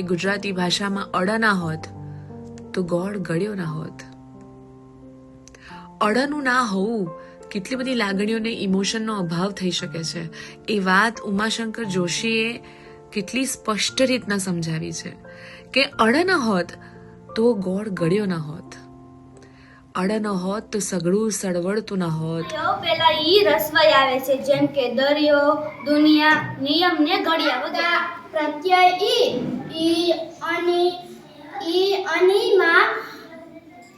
ગુજરાતી ભાષામાં અડ ના હોત, તો ગોળ ગળ્યો ના હોત. અડનું ના હોવું કેટલી બધી લાગણીઓને ઇમોશનનો અભાવ થઈ શકે છે. એ વાત ઉમાશંકર જોશીએ કેટલી સ્પષ્ટ રીતના સમજાવી છે કે અડ ના હોત, તો ગોળ ગળ્યો ના હોત. અડ ન હોત તો સગડું સળવળતું ન હોત. પેલા ઈ રસવાઈ આવે છે જેમ કે દરિયો દુનિયા નિયમ ને ઘડિયા બધા પ્રત્યય ઈ ઈ અને ઈ અનીમાં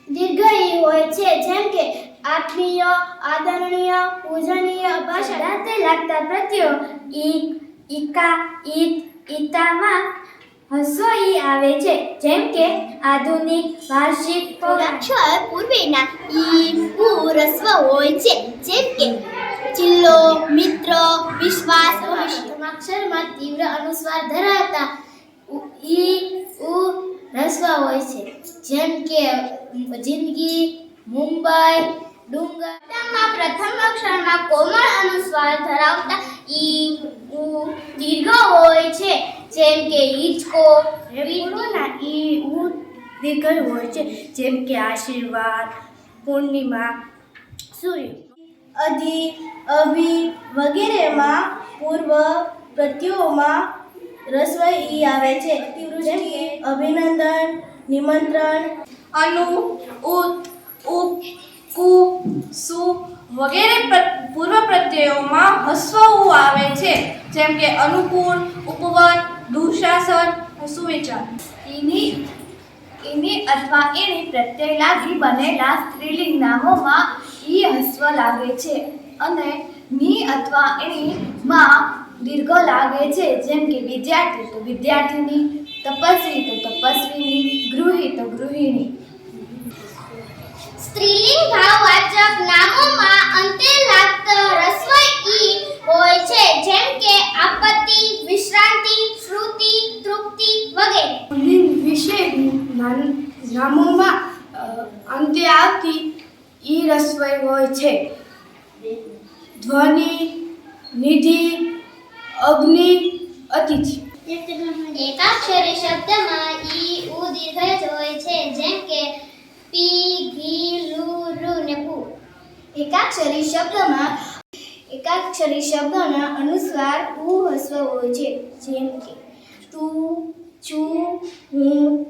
દીર્ઘ ઈ હોય છે જેમ કે આત્મીય આદરણીય પૂજનીય ભાષા રાતે લાગતા પ્રત્યયો ઈ ઈકા ઈત ઈતામાં હસો ઈ આવે છે. જેમ કે આધુનિક વાર્ષિક અક્ષર પૂર્વેના ઈ ઉ રસ્વ હોય છે. જેમ કે ચિલ્લો, મિત્ર, વિશ્વાસ અક્ષરમાં તીવ્ર અનુસ્વાર ધરાવતા ઈ ઉ રસ્વ હોય છે. જેમ કે જિંદગી, મુંબઈ ડુંગરમાં પ્રથમ અક્ષરમાં કોમળ અનુસ્વાર ધરાવતા ઈ ઉ, દીર્ઘ હોય છે. જેમ કે હિંચકો પૂર્વના ઈ ઉ દીર્ઘ હોય છે જેમ કે આશીર્વાદ પૂર્ણિમા સૂર્ય. અધિ અભિ વગેરેમાં પૂર્વ પ્રત્યોમાં રસ્વ ઈ આવે છે. અભિનંદન નિમંત્રણ અનુ ઉત ઉપ કુ સુ વગેરે પ્ર- પૂર્વ પ્રત્યયોમાં હસ્વ આવે છે. જેમ કે અનુકૂળ ઉપવન દુશાસન સુવિચાર. એની એની અથવા એની પ્રત્યય બનેલા સ્ત્રીલિંગ નામોમાં ઈ હસ્વ લાગે છે અને ની અથવા એની માં દીર્ઘ લાગે છે. જેમ કે વિદ્યાર્થી તો વિદ્યાર્થીની, તપસ્વી તો તપસ્વીની, ગૃહી તો ગૃહિણી. સ્ત્રીલિંગ ભાવવાચક નામોમાં અંતે લાગતો રસ્વ ઈ હોય છે. જેમ કે આપત્તિ, વિશ્રાંતિ શ્રુતિ વગેરે. વિશે નામોમાં અંતે આવતી ઈ રસવઈ હોય છે. ધ્વનિ નિધિ અગ્નિ અતિથિ. એકાક્ષરી શબ્દમાં ઈ ઉ દીર્ઘ જ હોય છે જેમ કે પી ઘી લુ રુ ને પુ એકાક્ષરી શબ્દમાં એકાક્ષરી શબ્દના અનુસ્વાર ઉ હસ્વ હોય છે જેમ કે તું છું હું